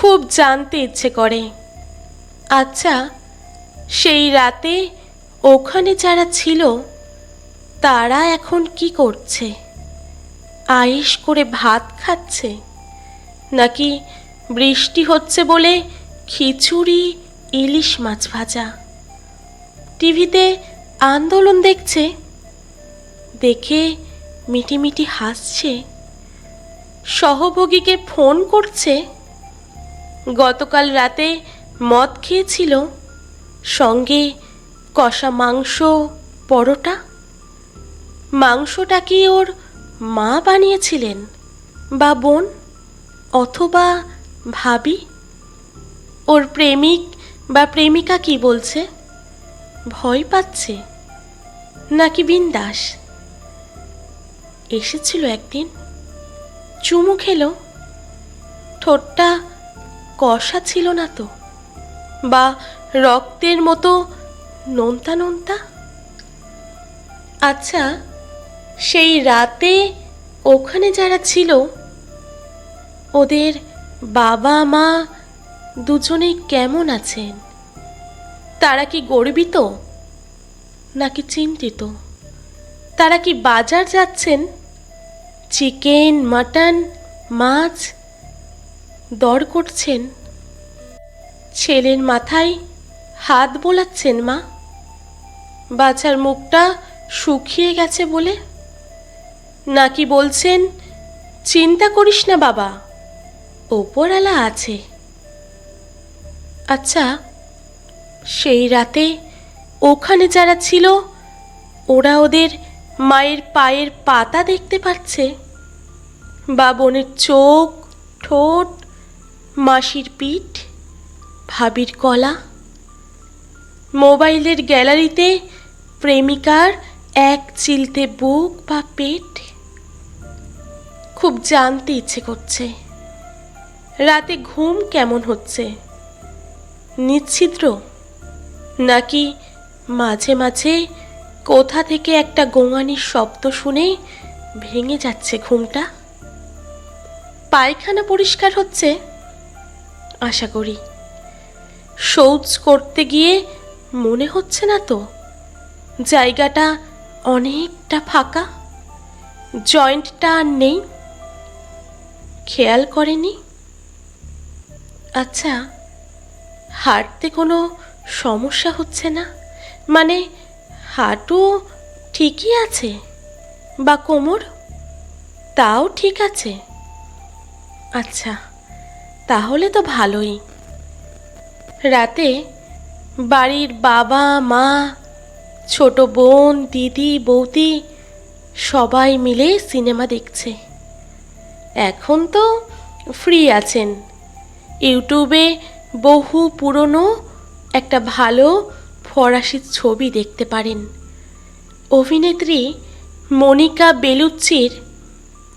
খুব জানতে ইচ্ছে করে। আচ্ছা সেই রাতে ওখানে যারা ছিল, তারা এখন কি করছে? আয়েস করে ভাত খাচ্ছে? নাকি বৃষ্টি হচ্ছে বলে খিচুড়ি, ইলিশ মাছ ভাজা? টিভিতে আন্দোলন দেখছে? দেখে মিটিমিটি হাসছে? সহভোগীকে ফোন করছে? গতকাল রাতে মদ খেয়েছিল। সঙ্গে কষা মাংস, পরোটা। মাংসটা কি ওর মা বানিয়েছিলেন, বা বোন অথবা ভাবি। ওর প্রেমিক বা প্রেমিকা কি বলছে? ভয় পাচ্ছে, নাকি বিন্দাস? এসেছিল একদিন, চুমু খেলো। ঠোঁটটা কষা ছিল না তো। বা রক্তের মতো নোনতা নোনতা? আচ্ছা সেই রাতে ওখানে যারা ছিল, ওদের বাবা, মা দুজনেই কেমন আছেন? তারা কি গর্বিত নাকি চিন্তিত? তারা কি বাজার যাচ্ছেন? চিকেন, মাটন, মাছ দর করছেন। ছেলের মাথায় হাত বোলাচ্ছেন মা। বাচ্চার মুখটা শুকিয়ে গেছে বলে নাকি বলছেন, চিন্তা করিস না বাবা, ওপরওয়ালা আছে। আচ্ছা সেই রাতে ওখানে যারা ছিল, ওরা ওদের মায়ের পায়ের পাতা দেখতে পাচ্ছে। বা বোনের চোখ, ঠোঁট মাসির পিঠ, ভাবির কলা। মোবাইলের গ্যালারিতে প্রেমিকার এক চিলতে বুক বা পেট। খুব জানতে ইচ্ছে করছে, রাতে ঘুম কেমন হচ্ছে? নিচ্ছিদ্র? নাকি মাঝে মাঝে কোথা থেকে একটা গোঙানির শব্দ শুনে ভেঙে যাচ্ছে ঘুমটা? পায়খানা পরিষ্কার হচ্ছে? আশা করি। শৌচ করতে গিয়ে মনে হচ্ছে না তো? জায়গাটা অনেকটা ফাঁকা। জয়েন্টটা আর নেই। খেয়াল করেনি? আচ্ছা হাঁটতে কোনো সমস্যা হচ্ছে না? মানে হাঁটু ঠিকই আছে? বা কোমর? তাও ঠিক আছে। আচ্ছা। তাহলে তো ভালোই। রাতে বাড়ির বাবা, মা, ছোট বোন, দিদি, বৌদি সবাই মিলে সিনেমা দেখছে। এখন তো ফ্রি আছেন। ইউটিউবে বহু পুরনো একটা ভালো ফরাসি ছবি দেখতে পারেন। অভিনেত্রী মনিকা বেলুচ্চির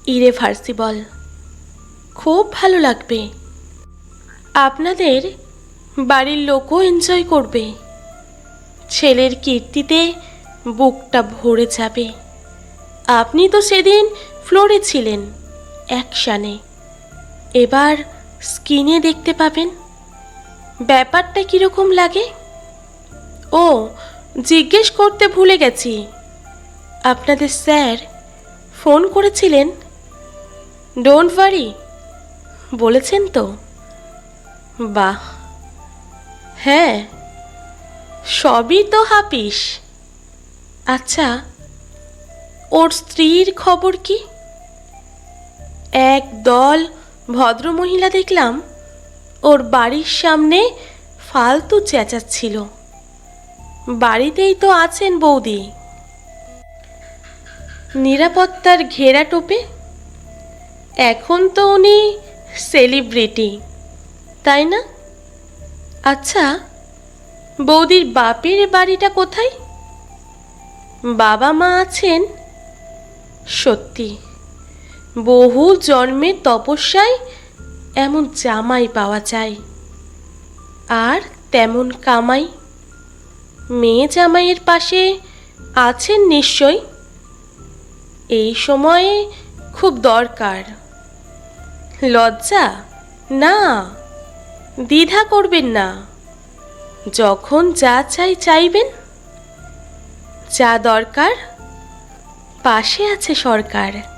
ইরেভার্সিবল। খুব ভালো লাগবে। আপনাদের বাড়ির লোকও এনজয় করবে। ছেলের কীর্তিতে বুকটা ভরে যাবে। আপনি তো সেদিন ফ্লোরে ছিলেন অ্যাকশানে এবার স্ক্রিনে দেখতে পাবেন। ব্যাপারটা কীরকম লাগে? ও, জিজ্ঞেস করতে ভুলে গেছি। আপনাদের স্যার ফোন করেছিলেন? ডোন্ট ওয়ারি, বলেছেন তো। বাহ। হ্যাঁ সবই তো হাপিস আচ্ছা ওর স্ত্রীর খবর কি? এক দল ভদ্রমহিলা দেখলাম, ওর বাড়ির সামনে ফালতু চেঁচাচ্ছিল। বাড়িতেই তো আছেন বৌদি। নিরাপত্তার ঘেরা টোপে? এখন তো উনি সেলিব্রিটি তাই না? আচ্ছা বৌদির বাপের বাড়িটা কোথায়? বাবা মা আছেন? সত্যি, বহু জন্মের তপস্যায় এমন জামাই পাওয়া যায়। আর তেমন কামাই। মেয়ে জামাইয়ের পাশে আছেন নিশ্চয় এই সময়ে খুব দরকার। লজ্জা? না। দ্বিধা করবেন না। যখন যা চাই চাইবেন। যা দরকার পাশে আছে সরকার।